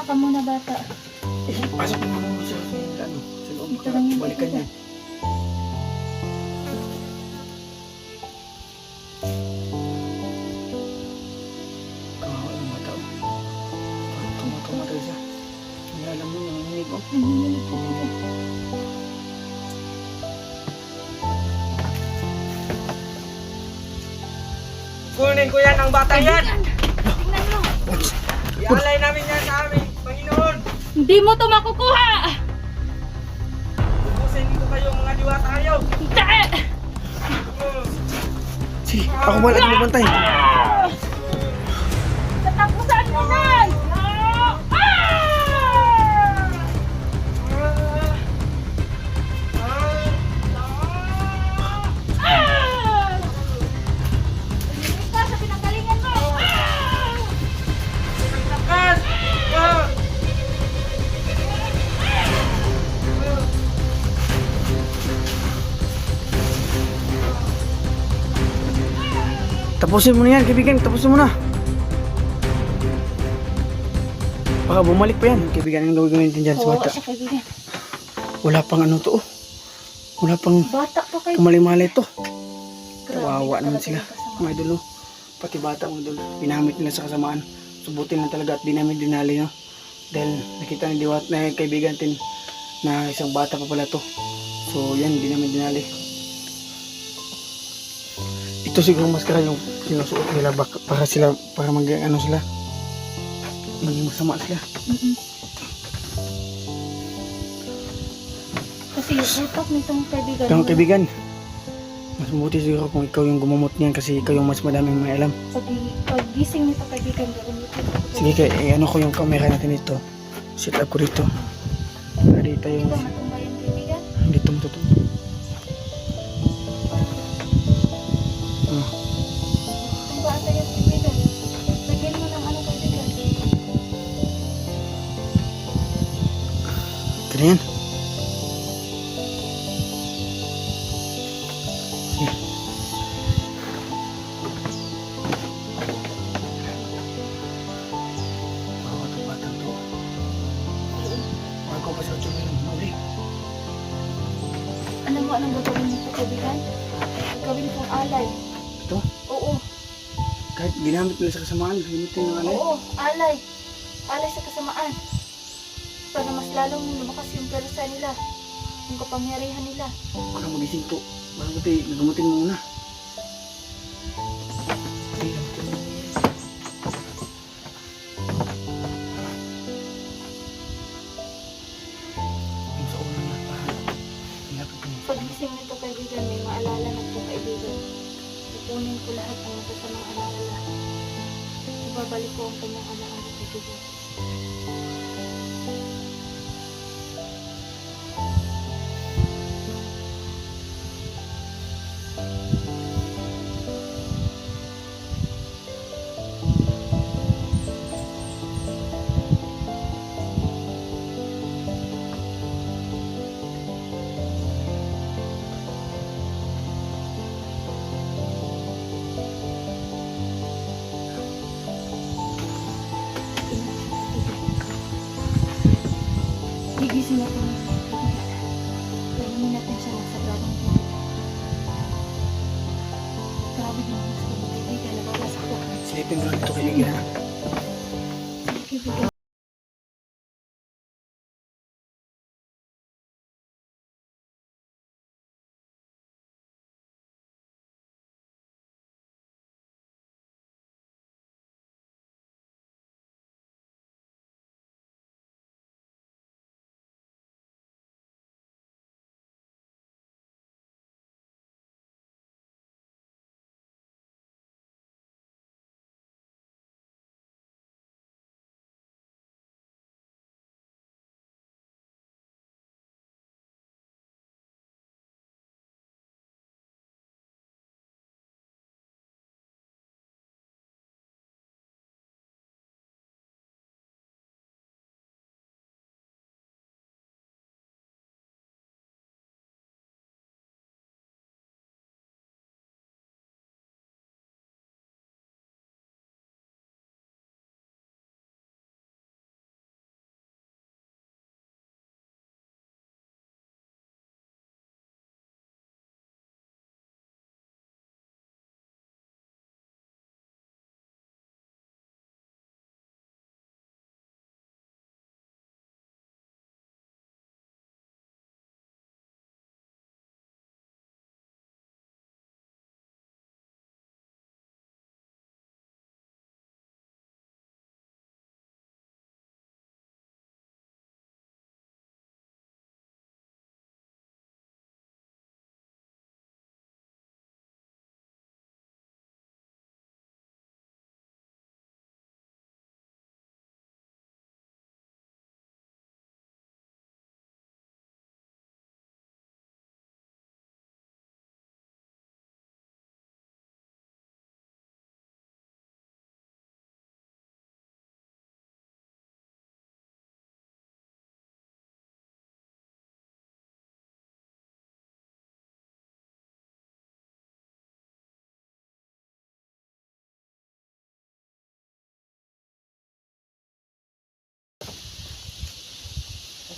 Kuha ka muna bata. Pasok mo muna sa, ano, sa loob. Ito lang yung Balikan mata. oh. Alam mo, nanginginig oh. Nanginginig ka dito. Kunin ko yan ang bata yan. Tingnan mo. Ialay namin yan sa amin. Hindi mo to makukuha. Ubusin ko kayong mga diwata kayo. Hindi. Sige, ako wala na magbantay. Tatapusan mo na. Tapusin mo na yan, kaibigan. Tapusin mo na. Baka bumalik pa yan. Kaibigan, ang gawin natin dyan sa bata. siya kaibigan. Wala pang ano to oh. Wala pang Bata pa kayo. kamali-mali to. Kawawa ka naman sila. yung. Mga idol oh. Pati bata mga idol. Ginamit nila sa kasamaan. Subutin na talaga at di namin dinali no. Dahil nakita ni Diwat na kaibigan tin na isang bata pa pala to. So yan, di namin dinali. Ito siguro maskara yung sinusuot nila baka, para sila para mag ano sila maging masama sila. Mm-mm. Kasi yung utak nitong kaibigan mo, kaibigan, mas mabuti siguro kung ikaw yung gumamot niyan kasi ikaw yung mas madaming may alam. pag, pag gising nito kaibigan. Sige kay eh, ano ko yung camera natin dito. Set up ko dito. Dito yung ba matumba yung kaibigan? dito matutup. Ngayon, mauli. Ano mo, anong gagawin nito kaibigan? Gagawin kong alay. Ito, Oo, kahit ginamit nila sa kasamaan, gamitin ng ano. oo, alay. Alay sa kasamaan. Para mas lalong lumakas yung persa nila. Yung kapangyarihan nila. Baka magising to. Baka buti, nagamutin mo muna. Sige, gamutin mo. Yung sa ulo niya, para ilapit mo. Pag gising nito kaibigan, may maalala na po kaibigan. Ipunin ko lahat ng masasamang alaala. Ibabalik ko ang kanyang alaala kaibigan. Na kami. Lalangin natin siya sa grabang po. Grabe naman mas kaibigan. Nababasa ko. Silipin mo ito. Kaibigan.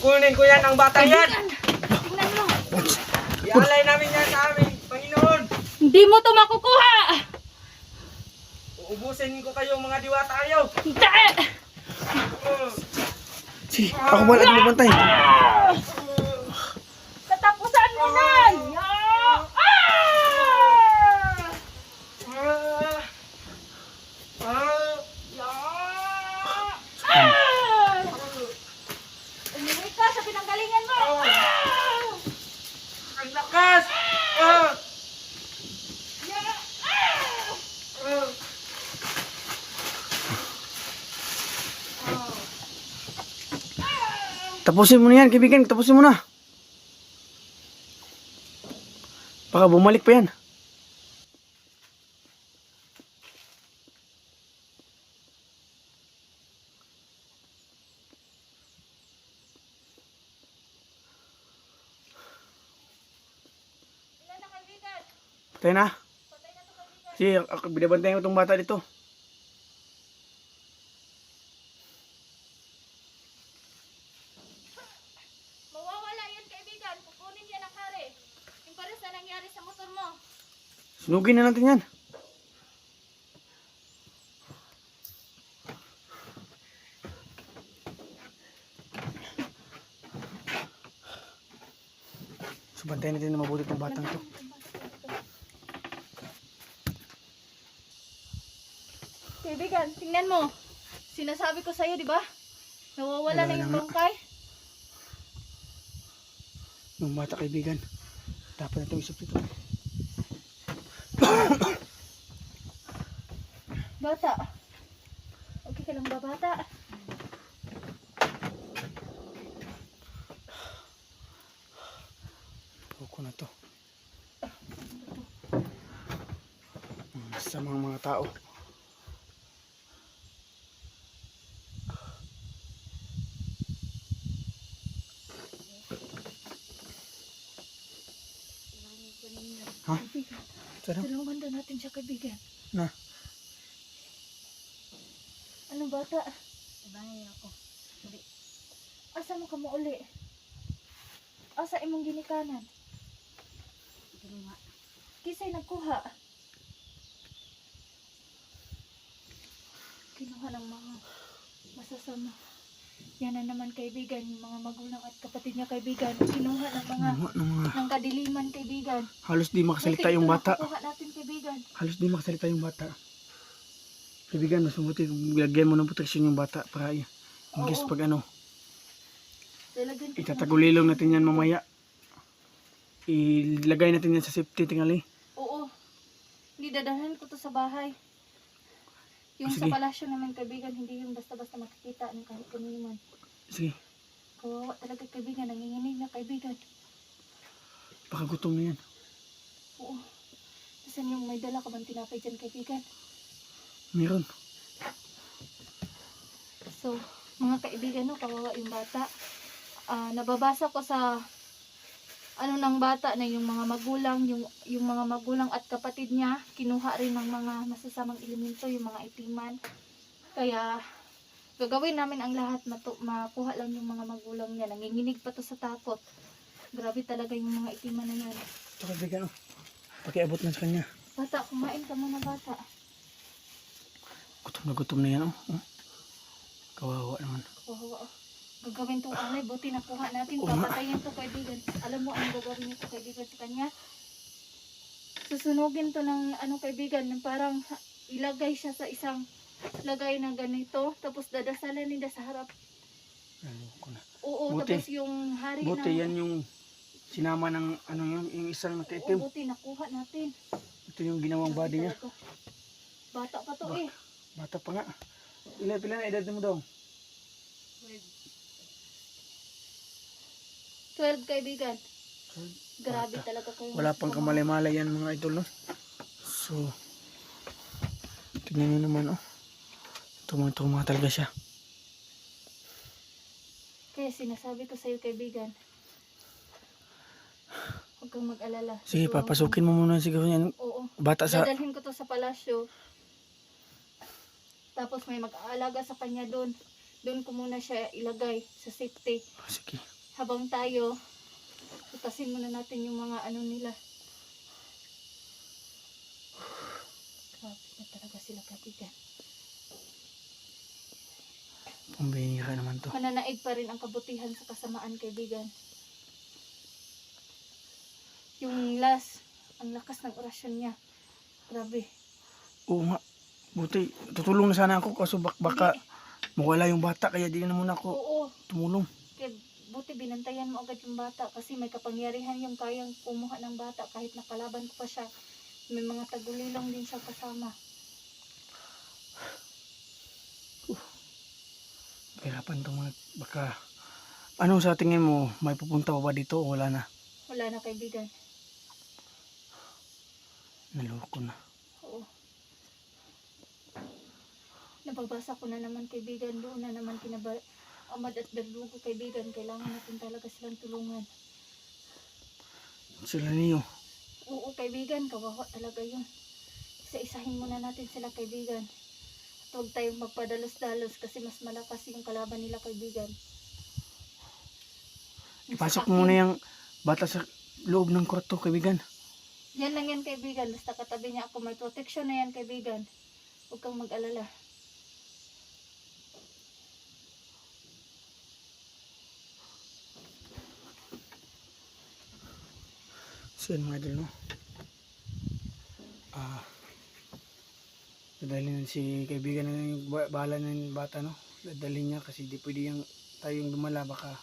Kunin ko yan ang bata yan. Tingnan mo. Ialay namin yan sa aming Panginoon. Hindi mo to makukuha. Uubusin ko kayong mga diwata ayaw. Hindi. Sige, ako wala at magbantay. Katapusan mo na. Ya. Ah! ah, ah, Ya. Ah! Umuwi ka sa pinanggalingan mo. Ah! ang lakas. Ah, Ya. ah. Tapusin mo na yan, kaibigan. Tapusin mo na. Baka bumalik pa yan. Patay na. Patay na to kaibigan. Sige, binabantayan ko itong bata dito. Mawawala yan kaibigan. Kukunin yan ang kare. Yung pares na nangyari sa motor mo. Sunugin na natin yan. So, bantayan natin na mabuti itong batang to. Kaibigan, tingnan mo. Sinasabi ko sa'yo, di ba? Nawawala Wala na yung na nga. bangkay. Yung bata kaibigan. Dapat na itong isip dito. Bata. Okay ka lang ba, bata? Loko na to. Hmm, Samang mga tao. Ha? Tulungan daw natin siya, kaibigan. Na. Ano, bata? Ibangin ako. Asa mo ka mo uli? Asa imong ginikanan? Kisay nagkuha. Kinuha ng mga masasama. Yan na naman kaibigan, yung mga magulang at kapatid niya kaibigan. Kinuha ng mga Ano, ano, mga, ng kadiliman kaibigan. halos di makasalita Buti yung ito bata. nakukuha natin kaibigan. Halos di makasalita yung bata. Kaibigan, mas mabuti lagyan mo ng proteksyon yung bata para i- in case pag ano, itatagulilong natin yan mamaya. Ilagay natin yan sa safety tingali. Oo. Hindi dadalhin ko to sa bahay. Yung sa Sige. palasyo naman kaibigan, hindi yung basta-basta makikita ng kahit kanino man. Sige, Kawawa talaga kaibigan, nanginginig na kaibigan. baka gutom na yan. Oo. Saan yung may dala ka bang tinapay dyan kaibigan? Meron. So, mga kaibigan, no, kawawa yung bata. Ah, nababasa ko sa ano ng bata na yung mga magulang, yung, yung mga magulang at kapatid niya, kinuha rin ng mga masasamang elemento, yung mga itiman. Kaya, gagawin namin ang lahat, matu- makuha lang yung mga magulang niya. Nanginginig pa to sa takot. Grabe talaga yung mga itiman na yan. Ito kaibigan, oh. Pakiabot na sa kanya. Bata, kumain ka muna bata. Gutom na yan, oh. oh. Kawawa naman. Oo, gagawin tong alay, buti nakuha natin, Oo nga. papatayin to kaibigan. Alam mo ang gagawin nito kaibigan sa kanya? Susunugin to ng ano kaibigan, ng parang ilagay siya sa isang lagay na ganito, tapos dadasalan nila sa harap. Naloko na. Oo, Buti. tapos yung hari Buti ng... yan yung sinama ng ano yung, yung isang Oo, nakaitim. buti nakuha natin. Ito yung ginawang body niya. Bata pa to Ba- eh. Bata pa nga. Ilan, pila na edad mo daw? 12 kaibigan. Grabe Bata. talaga kayo. Wala pang kamalay-malay yan mga idol, no? So, tingnan nyo naman, oh. Tumutuma talaga siya. Kaya sinasabi ko sa'yo kaibigan, huwag kang mag-alala. Sige, papasukin mo muna siguro yan. Oo. Bata sa... Dadalhin ko to sa palasyo. Tapos may mag-aalaga sa kanya doon. Doon ko muna siya ilagay sa safety. Sige. Habang tayo, utasin muna natin yung mga ano nila. Grabe na talaga sila kaibigan. Pambihira naman to. Mananaig pa rin ang kabutihan sa kasamaan kaibigan. Yung last, ang lakas ng orasyon niya. Grabe. Oo nga. Buti, tutulong na sana ako kaso bak baka mawala yung bata kaya di na muna ako Oo, tumulong. kaya buti binantayan mo agad yung bata kasi may kapangyarihan yung kayang kumuha ng bata kahit nakalaban ko pa siya. May mga tagulilong din siya kasama. Kahirapan to mga baka ano sa tingin mo may pupunta pa ba dito o wala na? Wala na kaibigan. Naloko na. Oo. Nababasa ko na naman kaibigan doon na naman kinaba Amad at Berlugo kaibigan. Kailangan natin talaga silang tulungan. Sila niyo. Oo kaibigan, kawawa talaga yun. Isa-isahin muna natin sila kaibigan. At huwag tayong magpadalos-dalos kasi mas malakas yung kalaban nila kaibigan. Ipasok akin, mo muna yung bata sa loob ng kwarto, kaibigan. Yan lang yan kaibigan. Basta katabi niya ako. May protection na yan kaibigan. Huwag kang mag-alala. So yun mga idol, no? Ah, dadalhin na si kaibigan na yung ba- bahala na yung bata, no? Dadalhin niya kasi di pwede yung tayong lumala baka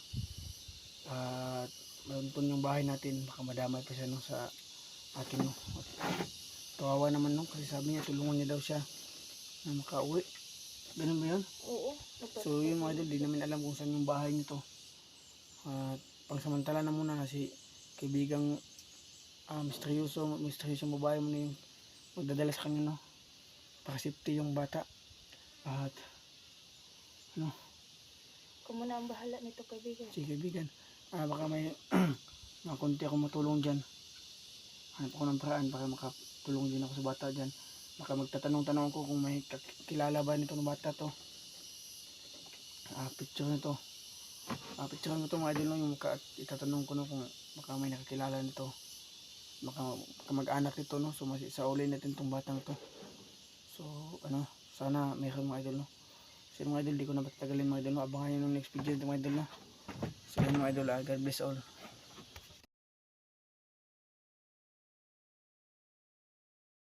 ah, maruntun yung bahay natin baka madamay pa siya no sa atin no At kawawa naman no kasi sabi niya tulungan niya daw siya na makauwi ganun ba yun? Oo. So yun mga idol, di namin alam kung saan yung bahay nito. At pangsamantala na muna na si kaibigang ah, misteryoso, misteryoso babae mo na yung magdadala sa kanya, no? Para safety yung bata. At ano, Kung muna ang bahala nito kaibigan. si kaibigan, ah, baka may mga konti ako matulong dyan. Hanap ako ng paraan para makatulong din ako sa bata dyan. Baka magtatanong-tanong ako kung may kakilala ba nito ng bata to. Ah, picture nito. Ah, picture mo to mga idol no, yung mukha at itatanong ko no kung baka may nakakilala nito. Kamag-anak nito no, so mas sa uli natin tong batang to. So, ano, sana mayroon mga idol no. So mga idol, di ko na patagalin mga idol no. Abangan nyo ng next video mga idol no. So mga idol, ah, God bless all.